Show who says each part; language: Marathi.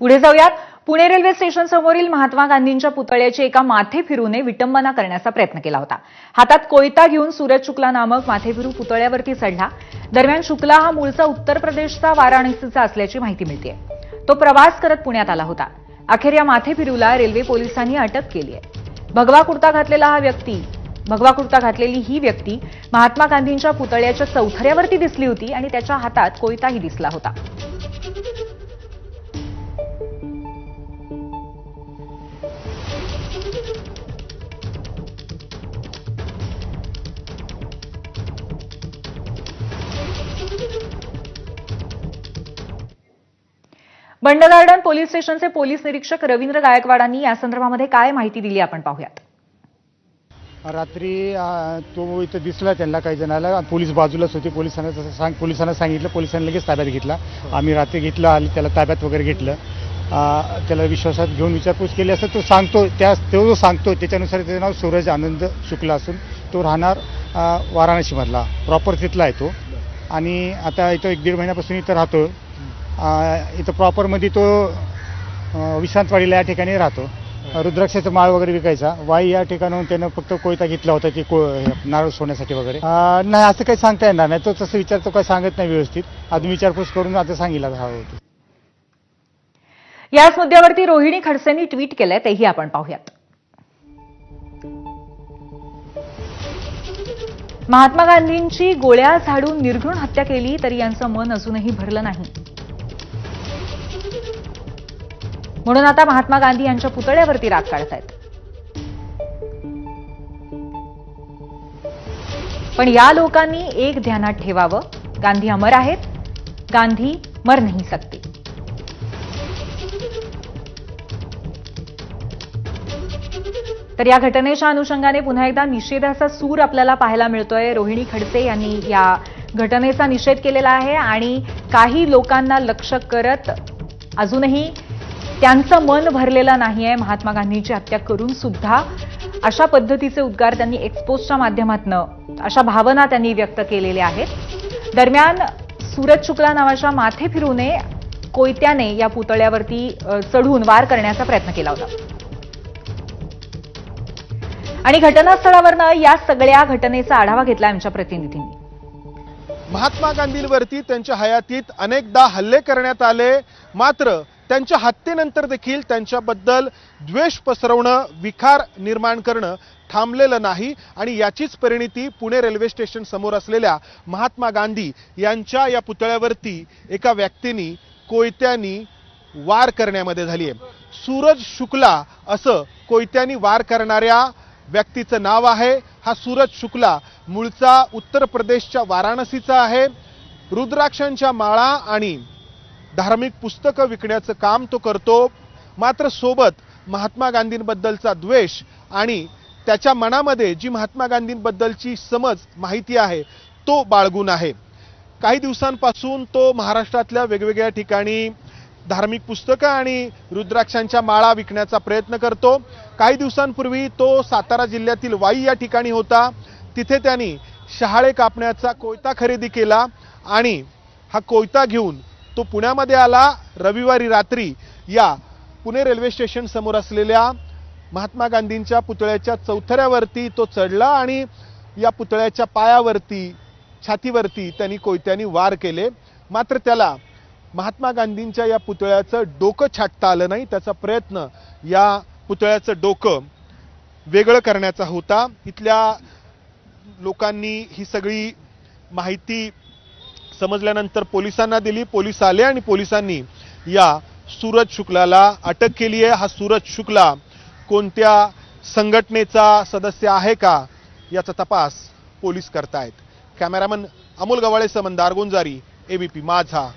Speaker 1: पुढे जाऊयात. पुणे रेल्वे स्टेशन समोरील महात्मा गांधींच्या पुतळ्याची एका माथेफिरूने विटंबना करण्याचा प्रयत्न केला होता. हातात कोयता घेऊन सूरज शुक्ला नामक माथेफिरू पुतळ्यावरती चढला. दरम्यान शुक्ला हा मूळचा उत्तर प्रदेशचा वाराणसीचा असल्याची माहिती मिळते तो प्रवास करत पुण्यात आला होता. अखेर या माथेफिरूला रेल्वे पोलिसांनी अटक केली आहे. भगवा कुर्ता घातलेला हा व्यक्ती भगवा कुर्ता घातलेली ही व्यक्ती महात्मा गांधींच्या पुतळ्याच्या चौथऱ्यावरती दिसली होती आणि त्याच्या हातात कोयताही दिसला होता. बंडगार्डन पोलीस स्टेशनचे पोलीस निरीक्षक रवींद्र गायकवाडांनी या संदर्भामध्ये काय माहिती दिली आपण पाहूयात.
Speaker 2: रात्री तो इथं दिसला त्यांना काही जणाला. पोलीस बाजूलाच होते. पोलिसांना सांग पोलिसांना सांगितलं. पोलिसांनी लगेच ताब्यात घेतला. आम्ही रात्री घेतलं आणि त्याला ताब्यात वगैरे घेतलं. त्याला विश्वासात घेऊन विचारपूस केली असं तो सांगतो त्या तो जो सांगतो त्याच्यानुसार त्याचं नाव सूरज आनंद शुक्ला असून तो राहणार वाराणसीमधला. प्रॉपर तिथला आहे तो. आणि आता इथं एक दीड महिन्यापासून इथं राहतो इथं प्रॉपरमध्ये तो विश्रांतवाडीला या ठिकाणी राहतो. रुद्राक्षाचा माळ वगैरे विकायचा. वाई या ठिकाणाहून त्यानं फक्त कोयता घेतला होता ते को हे, नारळ सोडण्यासाठी वगैरे. नाही असं काही सांगता येणार नाही. तो तसं विचारतो काही सांगत नाही व्यवस्थित. अजून विचारपूस करून आता सांगितलं हवं होतं.
Speaker 1: याच मुद्द्यावरती रोहिणी खडसेंनी ट्विट केलंय तेही आपण पाहूयात. महात्मा गांधींची गोळ्या झाडून निर्घृण हत्या केली तरी यांचं मन अजूनही भरलं नाही. म्हणून आता महात्मा गांधी यांच्या पुतळ्यावरती राग काढतायत. पण या लोकांनी एक ध्यानात ठेवावं. गांधी अमर आहेत. गांधी मर नाही सकते. तर या घटनेच्या अनुषंगाने पुन्हा एकदा निषेधाचा सूर आपल्याला पाहायला मिळतोय. रोहिणी खडसे यांनी या घटनेचा निषेध केलेला आहे आणि काही लोकांना लक्ष करत अजूनही त्यांचं मन भरलेलं नाही आहे महात्मा गांधींची हत्या करून सुद्धा अशा पद्धतीचे उद्गार त्यांनी एक्सपोजच्या माध्यमातून अशा भावना त्यांनी व्यक्त केलेल्या आहेत. दरम्यान सूरज शुक्ला नावाच्या माथे फिरूने कोयत्याने या पुतळ्यावरती चढून वार करण्याचा प्रयत्न केला होता. आणि घटनास्थळावरनं या सगळ्या घटनेचा आढावा घेतला आमच्या प्रतिनिधींनी.
Speaker 3: महात्मा गांधींवरती त्यांच्या हयातीत अनेकदा हल्ले करण्यात आले. मात्र त्यांच्या हत्येनंतर देखील त्यांच्याबद्दल द्वेष पसरवणं विखार निर्माण करणं थांबलेलं नाही आणि याचीच परिणिती पुणे रेल्वे स्टेशन समोर असलेल्या महात्मा गांधी यांच्या या पुतळ्यावरती एका व्यक्तीनी कोयत्यानी वार करण्यामध्ये झाली आहे. सूरज शुक्ला असं कोयत्यानी वार करणाऱ्या व्यक्तीचं नाव आहे. हा सूरज शुक्ला मूळचा उत्तर प्रदेशच्या वाराणसीचा आहे. रुद्राक्षांच्या माळा आणि धार्मिक पुस्तकं विकण्याचं काम तो करतो. मात्र सोबत महात्मा गांधींबद्दलचा द्वेष आणि त्याच्या मनामध्ये जी महात्मा गांधींबद्दलची समज माहिती आहे तो बाळगून आहे. काही दिवसांपासून तो महाराष्ट्रातल्या वेगवेगळ्या ठिकाणी धार्मिक पुस्तकं आणि रुद्राक्षांच्या माळा विकण्याचा प्रयत्न करतो. काही दिवसांपूर्वी तो सातारा जिल्ह्यातील वाई या ठिकाणी होता. तिथे त्यांनी शहाळे कापण्याचा कोयता खरेदी केला आणि हा कोयता घेऊन तो पुण्यामध्ये आला रविवारी रात्री या पुणे रेल्वे स्टेशन समोर असलेल्या महात्मा गांधींच्या पुतळ्याच्या चौथऱ्यावरती तो चढला आणि या पुतळ्याच्या पायावरती छातीवरती त्यांनी कोयत्यानी वार केले. मात्र त्याला महात्मा गांधींच्या या पुतळ्याचं डोकं छाटता आलं नाही. त्याचा प्रयत्न या पुतळ्याचं डोकं वेगळं करण्याचा होता. इथल्या लोकांनी ही सगळी माहिती समजल्यानंतर पोलिसांना दिली पोलीस आले आणि पोलिसांनी या सूरज शुक्लाला अटक केली आहे. हा सूरज शुक्ला कोणत्या संघटनेचा सदस्य आहे का याचा तपास पोलीस करतायत. Cameraman Amol Gawale Samandar Gunjari ABP Majha